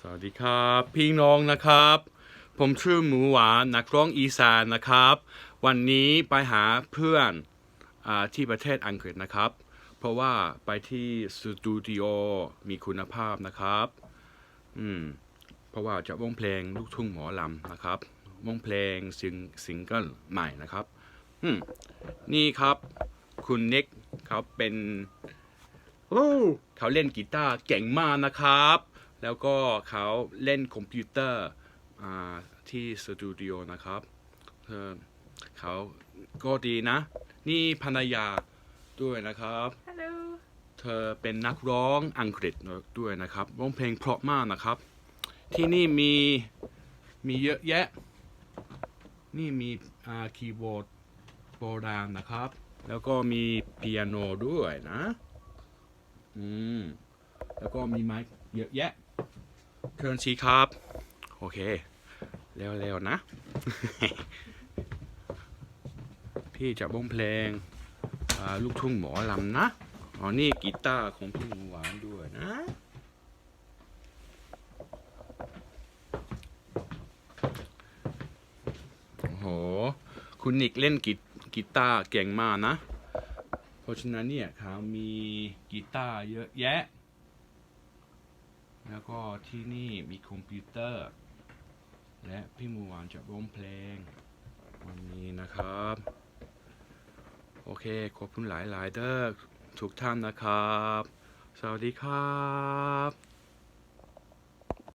สวัสดีครับ พี่น้องนะครับ ผมชื่อหมูหวานนักร้องอีสานนะครับ วันนี้ไปหาเพื่อนอาที่ประเทศอังกฤษนะครับ เพราะว่าไปที่สตูดิโอมีคุณภาพนะครับอืมเพราะว่าจะวงเพลงลูกทุ่งหมอลำนะครับวงเพลงซิงซิงเกิลใหม่นะครับอืมนี่ครับคุณเน็กเขาเป็นโอ้เขาเล่นกีตาร์เก่งมากนะครับ แล้วก็เขาเล่นคอมพิวเตอร์อ่าที่สตูดิโอนะครับเออเขาก็ดีนะ นี่ภรรยาด้วยนะครับฮัลโหลเธอเป็นนักร้องอังกฤษด้วยนะครับร้องเพลงเพราะมากนะครับ ที่นี่มีมีเยอะแยะ นี่มีอ่าคีย์บอร์ดโบราณนะครับ แล้วก็มีเปียโนด้วยนะ อืม แล้วก็มีไม้เยอะแยะ เครื่องชีครับ โอเค เร็วๆนะ พี่จะบ้งเพลงลูกทุ่งหมอลำนะอ๋อนี่กีตาร์ของพี่หมูหวานด้วยนะโอ้โห คุณนิกเล่นกีกีตาร์เก่งมากนะ เพราะฉะนั้นเนี่ยเขามีกีตาร์เยอะแยะ แล้วก็ที่นี่มีคอมพิวเตอร์ และพี่มูหวานจะร้องเพลง วันนี้นะครับ โอเค ขอบคุณหลายๆเด้อทุกท่านนะครับ สวัสดีครับ